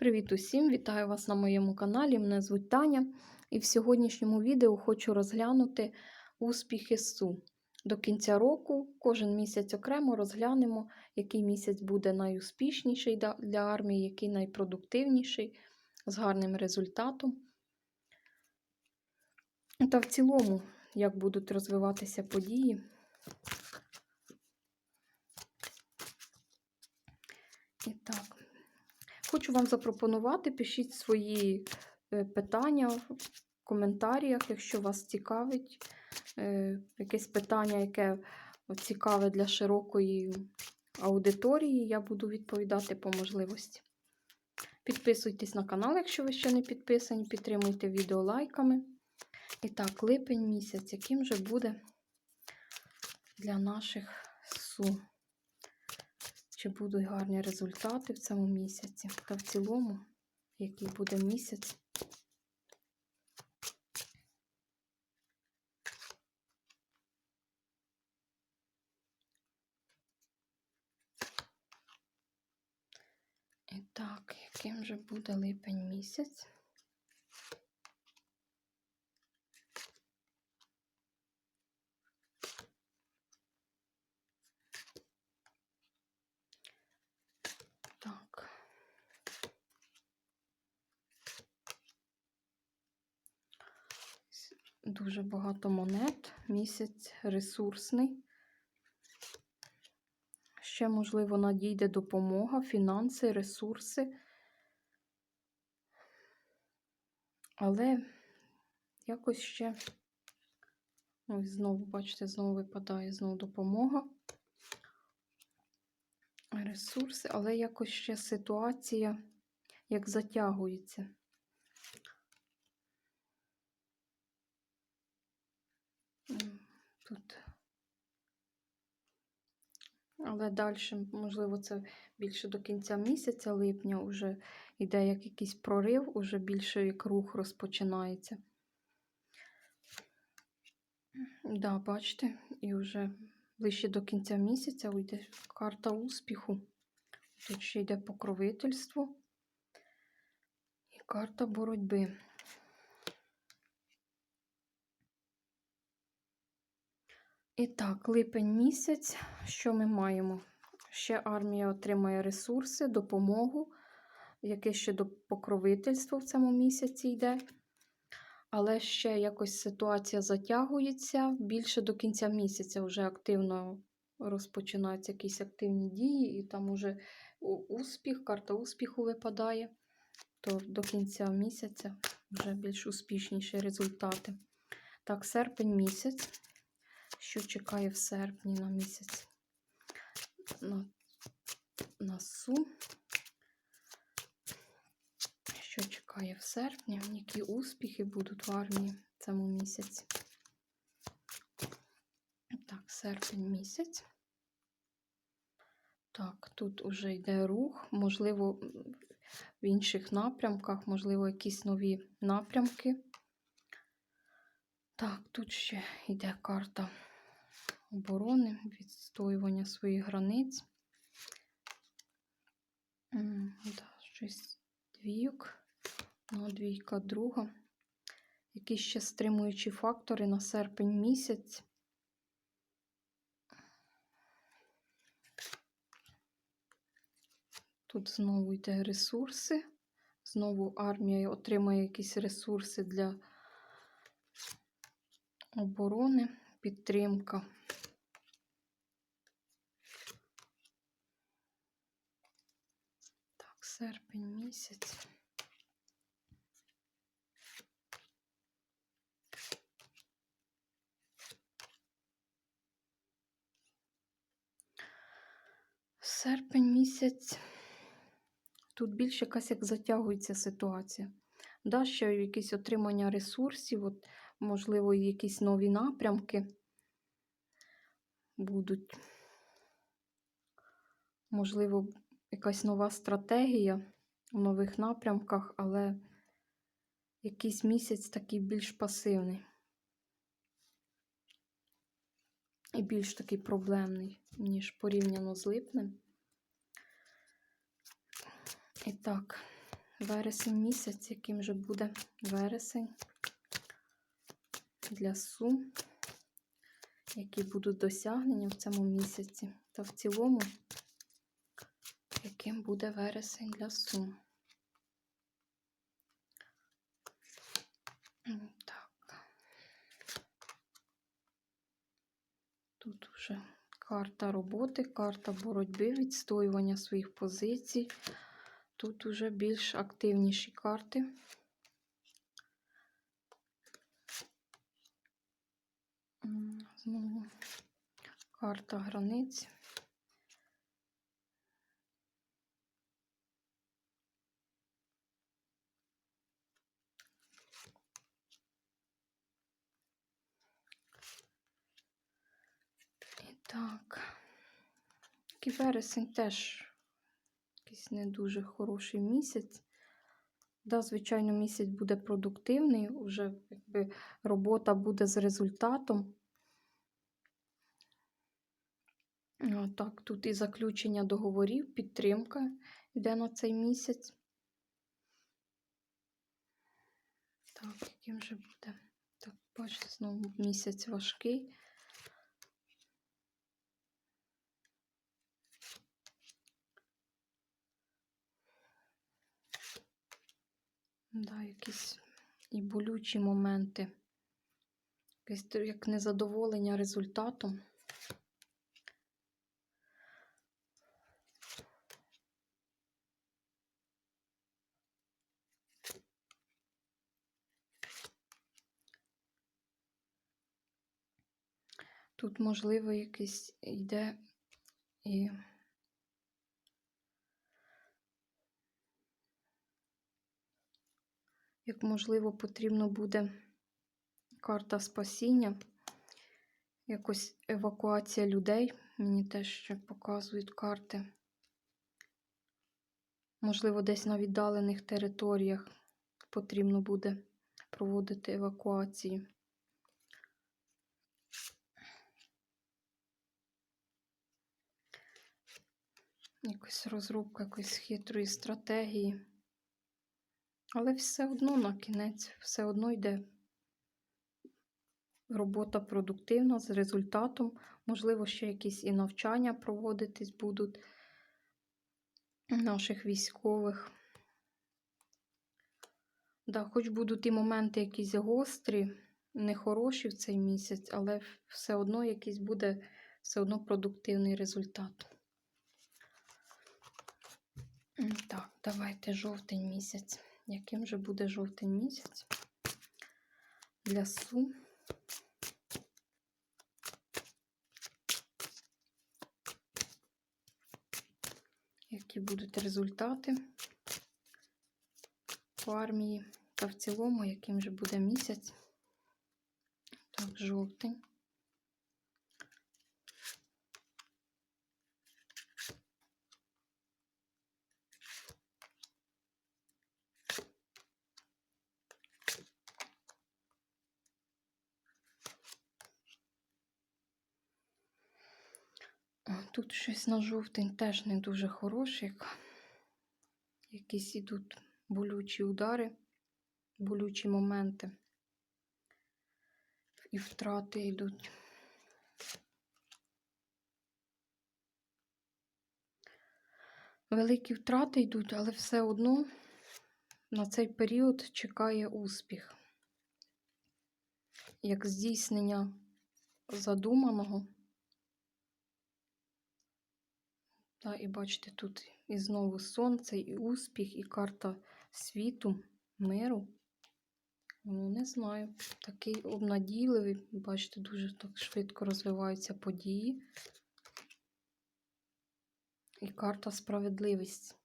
Привіт усім! Вітаю вас на моєму каналі. Мене звуть Таня, і в сьогоднішньому відео хочу розглянути успіхи СУ. До кінця року кожен місяць окремо розглянемо, який місяць буде найуспішніший для армії, який найпродуктивніший, з гарним результатом. Та в цілому, як будуть розвиватися події. І так, Хочу вам запропонувати, пишіть свої е, питання в коментарях, якщо вас цікавить е, якесь питання, яке цікаве для широкої аудиторії, я буду відповідати по можливості. Підписуйтесь на канал, якщо ви ще не підписані, підтримуйте відео лайками. І так, липень місяць, яким же буде для наших СУ чи будуть гарні результати в цьому місяці, та в цілому, який буде місяць. І так, яким же буде липень місяць? Так. С- Дуже багато монет, місяць ресурсний. Ще, можливо, надійде допомога, фінанси, ресурси. Але якось ще, ось знову, бачите, знову випадає знову допомога ресурси, але якось ще ситуація як затягується. Тут. Але далі, можливо, це більше до кінця місяця липня вже йде як якийсь прорив, уже більше як рух розпочинається. Да, бачите, і вже ближче до кінця місяця вийде карта успіху. Тут ще йде покровительство і карта боротьби. І так, липень місяць. Що ми маємо? Ще армія отримає ресурси, допомогу, яке ще до покровительства в цьому місяці йде. Але ще якось ситуація затягується. Більше до кінця місяця вже активно розпочинаються якісь активні дії, і там уже успіх, карта успіху випадає. То до кінця місяця вже більш успішніші результати. Так, серпень місяць. Що чекає в серпні на місяць? На, су. Що чекає в серпні? Які успіхи будуть в армії в цьому місяці? Так, серпень місяць. Так, тут уже йде рух, можливо, в інших напрямках, можливо, якісь нові напрямки. Так, тут ще йде карта оборони, відстоювання своїх границь. Да, щось двійок, ну, двійка друга. Якісь ще стримуючі фактори на серпень місяць. Тут знову йде ресурси. Знову армія отримає якісь ресурси для оборони, підтримка. Так, серпень місяць. Серпень місяць. Тут більше якась як затягується ситуація. Да, ще якісь отримання ресурсів, от, можливо, якісь нові напрямки будуть. Можливо, якась нова стратегія в нових напрямках, але якийсь місяць такий більш пасивний. І більш такий проблемний, ніж порівняно з липнем. І так, вересень місяць, яким же буде вересень для сум, які будуть досягнення в цьому місяці, та в цілому, яким буде вересень для сум. Так. Тут вже карта роботи, карта боротьби, відстоювання своїх позицій. Тут уже більш активніші карти. Знову карта границь. І так. Вересень теж якийсь не дуже хороший місяць. Да, звичайно, місяць буде продуктивний, вже якби робота буде з результатом. Так, тут і заключення договорів, підтримка йде на цей місяць. Так, яким же буде? Так, бачите, знову місяць важкий. Да, якісь і болючі моменти. Якесь як незадоволення результатом. Тут, можливо, якийсь йде і як можливо, потрібно буде карта спасіння, якось евакуація людей. Мені теж ще показують карти. Можливо, десь на віддалених територіях потрібно буде проводити евакуацію. Якась розробка якоїсь хитрої стратегії. Але все одно на кінець, все одно йде робота продуктивна з результатом. Можливо, ще якісь і навчання проводитись будуть наших військових. Да, хоч будуть і моменти якісь гострі, нехороші в цей місяць, але все одно якийсь буде все одно продуктивний результат. Так, давайте жовтень місяць. Яким же буде жовтень місяць для сум? Які будуть результати по армії? Та в цілому, яким же буде місяць? Так, жовтень. Тут щось на жовтень теж не дуже хороше. як Якісь ідуть болючі удари, болючі моменти. І втрати йдуть. Великі втрати йдуть, але все одно на цей період чекає успіх. Як здійснення задуманого. Та, і бачите, тут і знову сонце, і успіх, і карта світу, миру. Ну, не знаю. Такий обнадійливий. Бачите, дуже так швидко розвиваються події. І карта справедливість.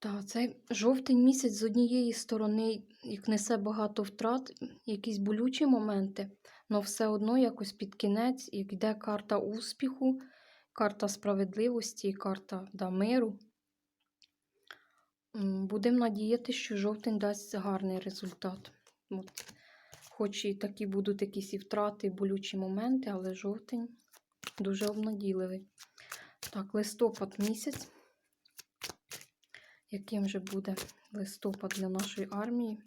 Так, цей жовтень місяць з однієї сторони, як несе багато втрат, якісь болючі моменти, але все одно якось під кінець, як йде карта успіху, карта справедливості карта да, миру. Будемо надіяти, що жовтень дасть гарний результат. От. Хоч і такі будуть якісь і втрати, і болючі моменти, але жовтень дуже обнадійливий. Так, листопад місяць. Яким же буде листопад для нашої армії.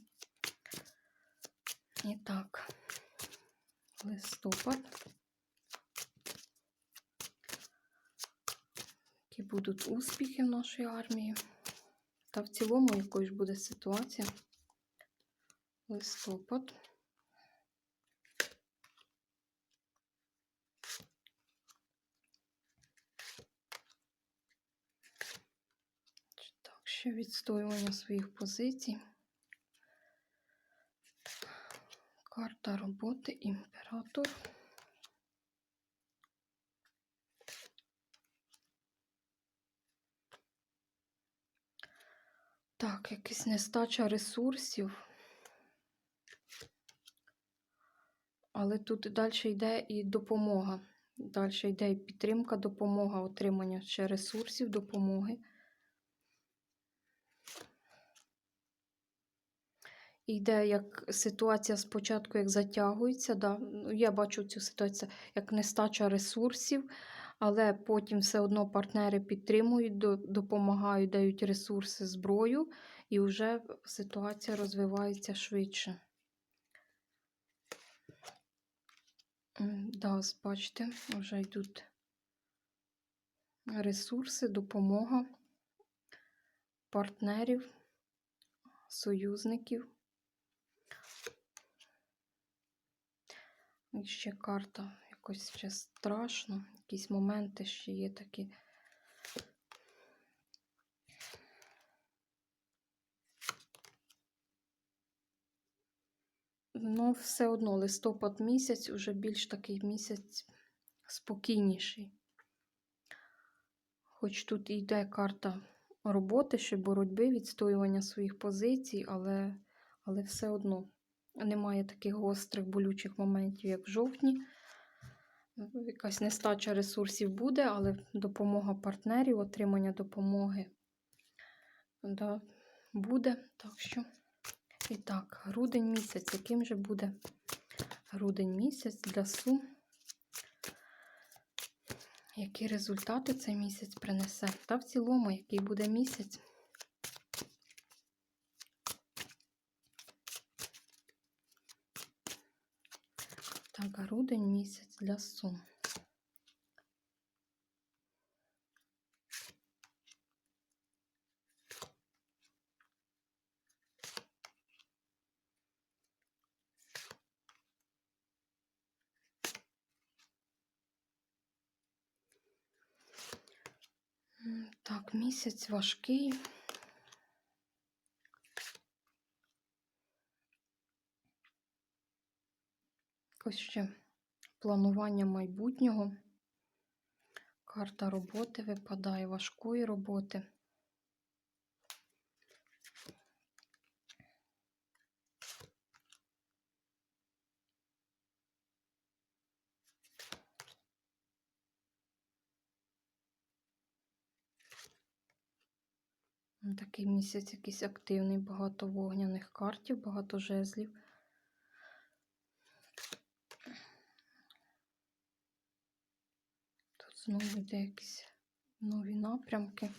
І так, листопад. Які будуть успіхи в нашій армії. Та в цілому якою ж буде ситуація. Листопад. Так, ще відстоювання своїх позицій. Карта роботи, імператор. Так, якась нестача ресурсів. Але тут далі йде і допомога. Далі йде і підтримка, допомога, отримання ще ресурсів, допомоги. Йде як ситуація спочатку, як затягується. Да? ну, Я бачу цю ситуацію як нестача ресурсів, але потім все одно партнери підтримують, допомагають, дають ресурси, зброю, і вже ситуація розвивається швидше. Да, бачите, вже йдуть ресурси, допомога партнерів, союзників. І ще карта якось ще страшно. Якісь моменти ще є такі. Ну, все одно листопад місяць уже більш такий місяць спокійніший. Хоч тут і йде карта роботи, ще боротьби, відстоювання своїх позицій, але, але все одно немає таких гострих болючих моментів, як в жовтні. Якась нестача ресурсів буде, але допомога партнерів, отримання допомоги да, буде. Так що, і так, грудень місяць. Яким же буде грудень місяць для сум? Які результати цей місяць принесе? Та в цілому, який буде місяць? Так, грудень місяць для сум. Так, місяць важкий. Ось ще планування майбутнього. Карта роботи випадає, важкої роботи. Такий місяць якийсь активний, багато вогняних картів, багато жезлів. Тут знову йде якісь нові напрямки.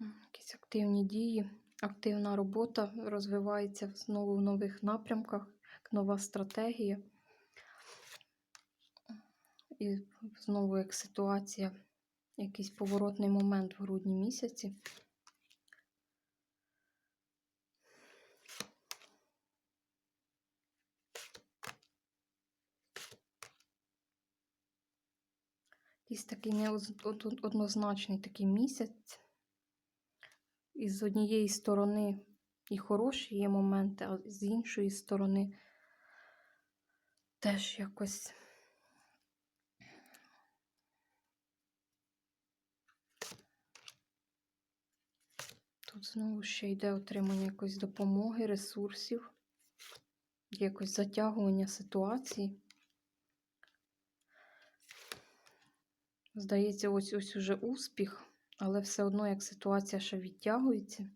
Якісь активні дії, активна робота розвивається знову в нових напрямках, нова стратегія. І знову як ситуація, якийсь поворотний момент в грудні місяці. Якийсь такий неоднозначний такий місяць. І з однієї сторони і хороші є моменти, а з іншої сторони теж якось. Тут знову ще йде отримання якоїсь допомоги, ресурсів, якось затягування ситуації. Здається, ось ось уже успіх, але все одно як ситуація ще відтягується.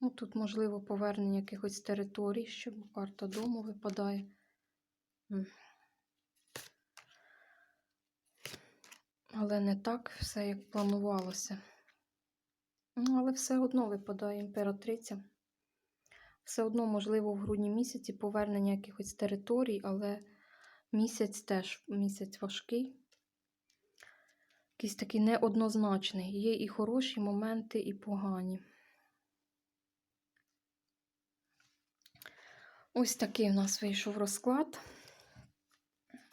Ну, тут, можливо, повернення якихось територій, що карта дому випадає. Але не так все, як планувалося. Ну, але все одно випадає імператриця. Все одно, можливо, в грудні місяці повернення якихось територій, але місяць теж місяць важкий. Якийсь такий неоднозначний. Є і хороші моменти, і погані. Ось такий у нас вийшов розклад.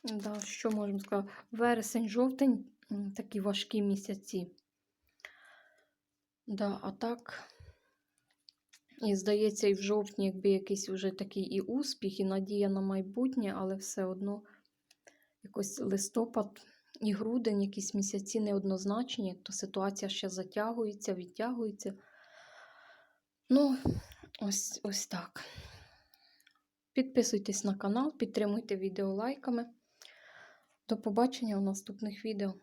Да, що можемо сказати? Вересень, жовтень м, такі важкі місяці. Да, а так, і здається, і в жовтні, якби якийсь вже такий і успіх, і надія на майбутнє, але все одно якось листопад і грудень, якісь місяці неоднозначні, то ситуація ще затягується, відтягується. Ну, ось, ось так. Підписуйтесь на канал, підтримуйте відео лайками. До побачення у наступних відео.